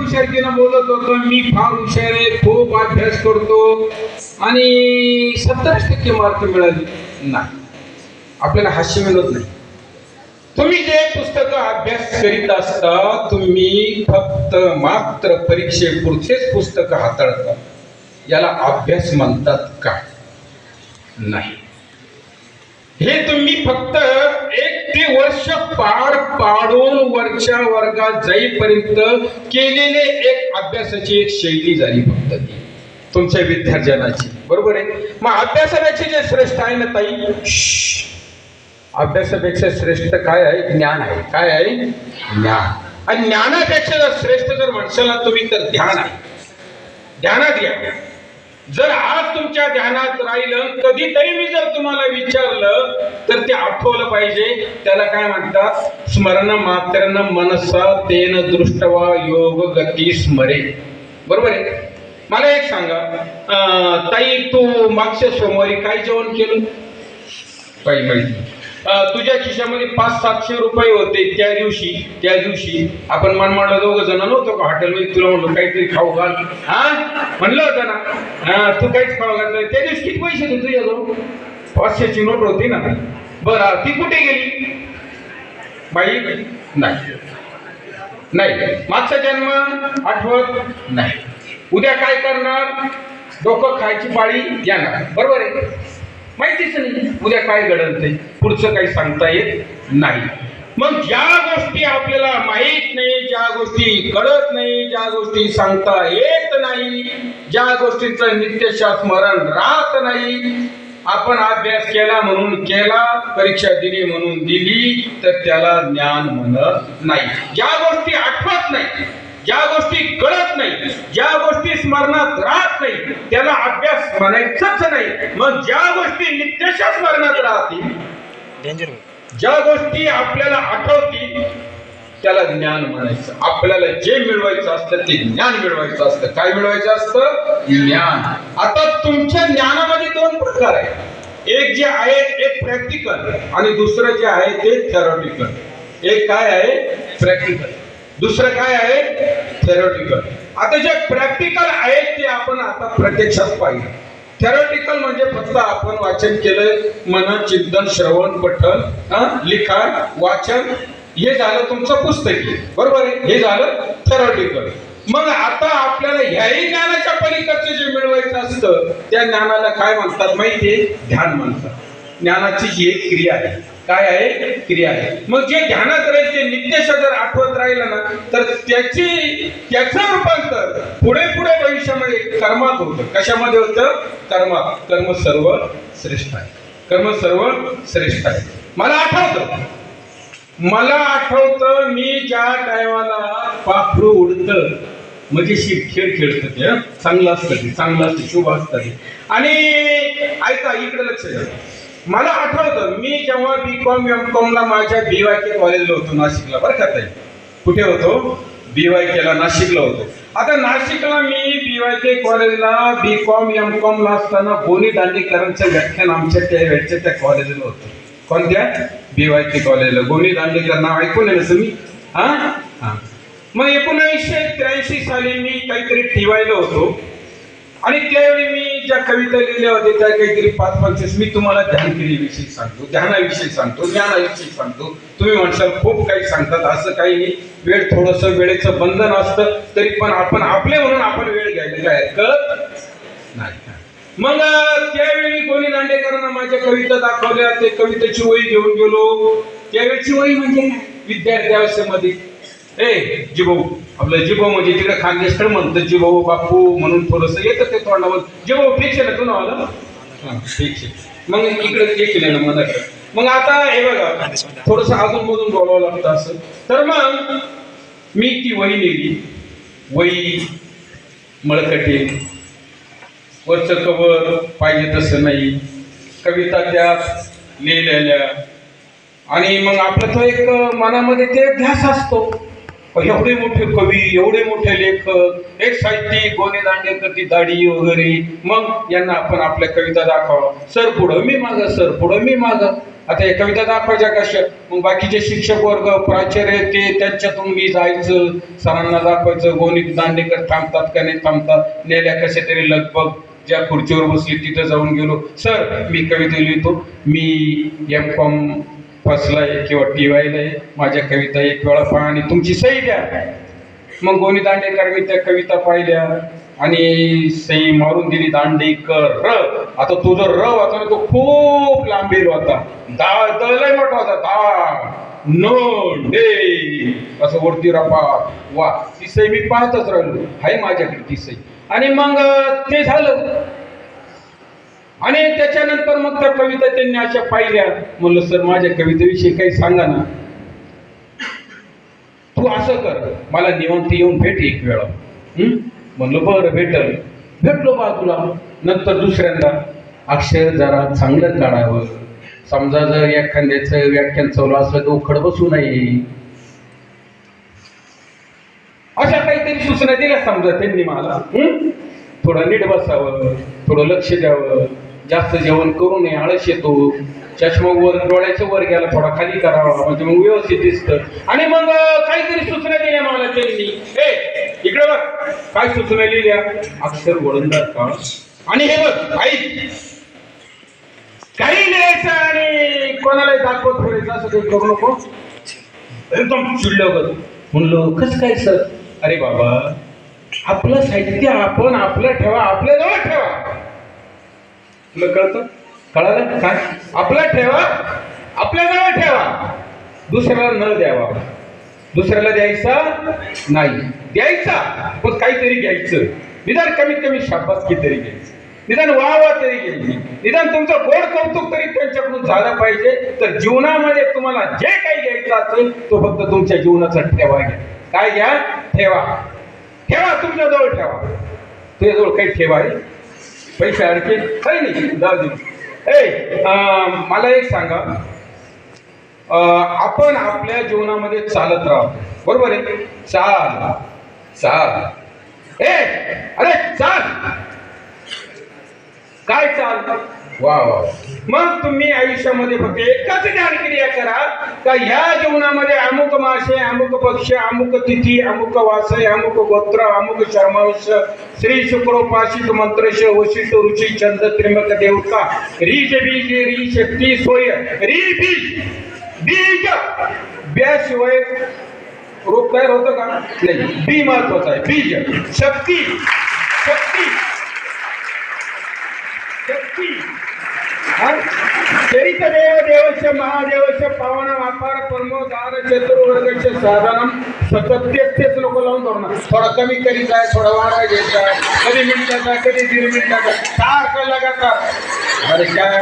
हुशारकीनं बोलत होतो मी फार हुशार आहे खूप अभ्यास करतो आणि सत्तरच टक्के मार्क मिळाले. नाही. आपल्याला हास्य मिळत नाही. तुम्ही जे पुस्तक अभ्यास करीत असता तुम्ही फक्त मात्र परीक्षेपुरतेच पुस्तक हाताळता. याला अभ्यास म्हणतात का? नाही. हे तुम्ही फक्त एक ते वर्ष पार पाडून वरच्या वर्गात जाईपर्यंत केलेले एक अभ्यासाची एक शैली झाली फक्त ती. तुमच्या विद्यार्थ्यांची. बरोबर आहे? मग अभ्यासापेक्षा जे श्रेष्ठ आहे ना ताई? अभ्यासापेक्षा श्रेष्ठ काय आहे? ज्ञान आहे. काय आहे? ज्ञान. आणि ज्ञानापेक्षा जर श्रेष्ठ जर म्हणशाल तुम्ही तर ध्यान आहे. ध्यानात घ्या जर आज तुमच्या ध्यानात राहिलं कधीतरी मी जर तुम्हाला विचारलं तर ते आठवलं पाहिजे. त्याला काय म्हणतात? स्मरण मात्र मनसा तेन दृष्टवा योग गती स्मरे. बरोबर आहे? मला एक सांगा. ताई तू मागच्या सोमवारी काय जेवण केलं? काही माहिती तुझ्या खिशामध्ये पाच सातशे रुपये होते त्या दिवशी त्या दिवशी. आपण मनमाडला दोघं जण नव्हतो का हॉटेलमध्ये? तुला म्हणलो काहीतरी खाऊ घाल. हा? म्हणलं होतं ना? हा तू काहीच खाऊ घाल त्या दिवशी किती पैसे होते तुझ्याजवळ? पाचशेची नोट होती ना. बरं ती कुठे गेली? बाई नाही. नाही. मागचा जन्म आठवत? नाही. उद्या काय करणार? डोकं खायची पाळी येणार. बरोबर आहे? माहितीच नाही. उद्या काय घडल ते पुढचं काही सांगता येत नाही. मग ज्या गोष्टी आपल्याला माहीत नाही ज्या गोष्टी कळत नाही ज्या गोष्टी सांगता येत नाही ज्या गोष्टीचं नित्यशा स्मरण राहत नाही आपण अभ्यास केला म्हणून केला परीक्षा दिली म्हणून दिली तर त्याला ज्ञान म्हणत नाही. ज्या गोष्टी आठवत नाही ज्या गोष्टी कळत नाही ज्या स्मरणात राहत नाही. त्याला अभ्यास म्हणायचंच नाही. मग ज्या गोष्टी नित्यशा स्मरणात राहतील ज्या गोष्टी आपल्याला आठवतील त्याला ज्ञान म्हणायचं. आपल्याला जे मिळवायचं असतं ते ज्ञान मिळवायचं असतं. काय मिळवायचं असतं? ज्ञान. आता तुमच्या ज्ञानामध्ये दोन प्रकार आहेत. एक जे आहे एक प्रॅक्टिकल आणि दुसरं जे आहे ते थेरॉटिकल एक काय आहे? प्रॅक्टिकल दुसरं काय आहे? थेरॉटिकल आता जे प्रॅक्टिकल आहेत ते आपण आता प्रत्यक्षात पाहिलं. थेरॉटिकल म्हणजे फक्त आपण वाचन केलं मन चिंतन श्रवण पठन लिखाण वाचन हे झालं तुमचं पुस्तक. बरोबर आहे? हे झालं थेरॉटिकल मग आता आपल्याला ह्याही ज्ञानाच्या पलीकडचं जे मिळवायचं असतं त्या ज्ञानाला काय म्हणतात माहितीये? ध्यान म्हणतात. ज्ञानाची ही एक क्रिया आहे काय आहे? क्रिया आहे. मग जे ध्यानात राहील ते नित्यश जर आठवत राहिलं ना तर त्याची त्याचं रूपांतर पुढे पुढे भविष्यामध्ये कर्मात होतं. कशामध्ये होतं? कर्मात कर्म सर्व श्रेष्ठ आहे. कर्म सर्व श्रेष्ठ आहे. मला आठवतं. मला आठवतं मी ज्या टायमाला पाखरू उडतं म्हणजे खेळ खेळत ते चांगलं असतं ते चांगलं असतं शुभ असतं आणि ऐका इकडे लक्ष द्या. मला आठवतं मी जेव्हा बी कॉम एम कॉमला माझ्या बी वाय के कॉलेजला होतो नाशिकला बरं का ताई? कुठे होतो? बी वाय केला नाशिकला होतो. आता नाशिकला मी बी वाय के कॉलेजला बी कॉम एम कॉमला असताना गोनी दांडेकरांचं व्याख्यान आमच्या त्या वेळच्या त्या कॉलेजला होतं. कोणत्या? बी वाय के कॉलेजला गोनी दांडेकर नाव ऐकून आहे ना तुम्ही? हा? हा. मग एकोणीसशे त्र्याऐंशी साली मी काहीतरी टीवायला होतो. आणि त्यावेळी मी ज्या कविता लिहिल्या होत्या त्या काहीतरी पाच पंचवीस मी तुम्हाला ध्यानगिरीविषयी सांगतो ध्यानाविषयी सांगतो ज्ञानाविषयी सांगतो. तुम्ही म्हणसाल खूप काही सांगतात असं काही नाही. वेळ थोडस वेळेचं बंधन असतं तरी पण आपण आपले म्हणून आपण वेळ घ्यायला काय कळत नाही मग त्यावेळी कोणी दांडेकरांना माझ्या कविता दाखवल्या ते कवितेची वही घेऊन गेलो. त्यावेळीची वही म्हणजे विद्यार्थी अवस्थेमध्ये ए जिभाऊ आपलं जिभाऊ म्हणजे तिकडे खानदेशकर म्हणतं जिभाऊ बापू म्हणून थोडस येतं ते तोंडावर. ठीक आहे ना तू नावाला? हा ठीक आहे. मग इकडे केलं ना मनाकडे मग आता हे बघा थोडस अजून मधून बोलावं लागतं असं. तर मग मी ती वही नेली. वही मळकटी वरचं कवर पाहिजे तसं नाही. कविता त्यात लिहिलेल्या. आणि मग आपला तो एक मनामध्ये ते ध्यास असतो. एवढे मोठे कवी एवढे मोठे लेखक एक साहित्यिक गोने दांडेकर ती दाढी वगैरे मग यांना आपण आपल्या कविता दाखवा सर पुढं मी माझा सर पुढं मी माझा आता या कविता दाखवायच्या कशा? मग बाकीचे शिक्षक वर्ग प्राचार्य ते त्यांच्यातून मी जायचं. सरांना दाखवायचं गोनी दांडेकर थांबतात का नाही थांबतात. नेल्या कशा तरी लगभग ज्या खुर्चीवर बसली तिथं जाऊन गेलो. सर मी कविता लिहितो. मी एम कॉम फसलाय किंवा टी वायला माझ्या कविता एक वेळा पहा आणि तुमची सही द्या. मग गोनी दांडेकर मी त्या कविता पाहिल्या आणि सही मारून दिली दांडेकर र. आता तो जो र होता ना तो खूप लांबीर होता. दा द लय मोठा होता. दा नो डे. असं वरती रपा वा. ती सई मी पाहतच राहिलो. हाय माझ्याकडे ती सई. आणि मग ते झालं. आणि त्याच्यानंतर मग त्या कविता त्यांनी अशा पाहिल्या. म्हणलं सर माझ्या कवितेविषयी काही सांगा ना. तू असं कर मला निवांत येऊन भेट एक वेळा. म्हणलं बरं भेटल. भेटलो बा तुला. नंतर दुसऱ्यांदा. अक्षर जरा चांगलं काढावं. समजा जर एखाद्याचं व्याख्यान चालू असलं तर उखड बसू नये. अशा काहीतरी सूचना दिल्या समजा त्यांनी मला. थोडं नीट बसावं थोडं लक्ष द्यावं. जास्त जेवण करू नये आळस येतो. चष्मा वर डोळ्याच्या वर गेला थोडा खाली करावा म्हणजे मग व्यवस्थित दिसतं. आणि मग काहीतरी सूचना दिल्या मला त्यांनी ए इकडे बघ. काय सूचना लिहिल्या? अक्षर वळंदार का? आणि हे बघ काही काही लिहायचं आणि कोणालाही दाखवत फिरायचं असं काही करू नको. एकदम चिडलं बघ. म्हणलो कस काय सर? अरे बाबा आपलं साहित्य आपण आपलं ठेवा आपल्या जवळ ठेवा. तुला कळतं? कळालं? काय आपला ठेवा. आपल्या जवळ ठेवा. दुसऱ्याला न द्यावा. दुसऱ्याला द्यायचा नाही. द्यायचा पण काहीतरी घ्यायचं. निदान कमीत कमी शाबासकी तरी घ्यायचं. निदान वावा तरी घ्यायची. निदान तुमचं गोड कौतुक तरी त्यांच्याकडून झालं पाहिजे. तर जीवनामध्ये तुम्हाला जे काही घ्यायचं असेल तो फक्त तुमच्या जीवनाचा ठेवा घ्या. काय घ्या? ठेवा. ठेवा तुमच्याजवळ ठेवा. तुझ्याजवळ काही ठेवा आहे पैसे अडके काही नाही. जाऊ दे. ए मला एक सांगा. आपण आपल्या जीवनामध्ये चालत राहा. बरोबर आहे? चाल. चाल. ए अरे चाल. काय चाल? वा वा मग तुम्ही आयुष्यामध्ये फक्त एकच क्रिया करा का ह्या जीवनामध्ये अमुक मासे अमुक पक्ष अमुक तिथी अमुक वासय अमुक गोत्र अमुक शर्मांश श्री शुक्रोपाशित मंत्रश वशिष्ठ ऋषी छंद त्रिमक देवता रीज बीज री शक्ती सोय री बीज बीज. ब्याशिवाय रोग तयार होतं का? नाही. बी महत्वाचं आहे. बीज. शक्ती. शक्ती. शक्ती. चरित देव देवस्य महादेवस्य पावन व्यापार परमोदार चतुर्वर्गस्य तेच तेच लोक लावून धरणार. थोडा कमी करीत आहे थोडा वाढा घ्यायचा कधी मिनिटाचा कधी दीड मिनिटाचा. सारखं लगातार. अरे काय?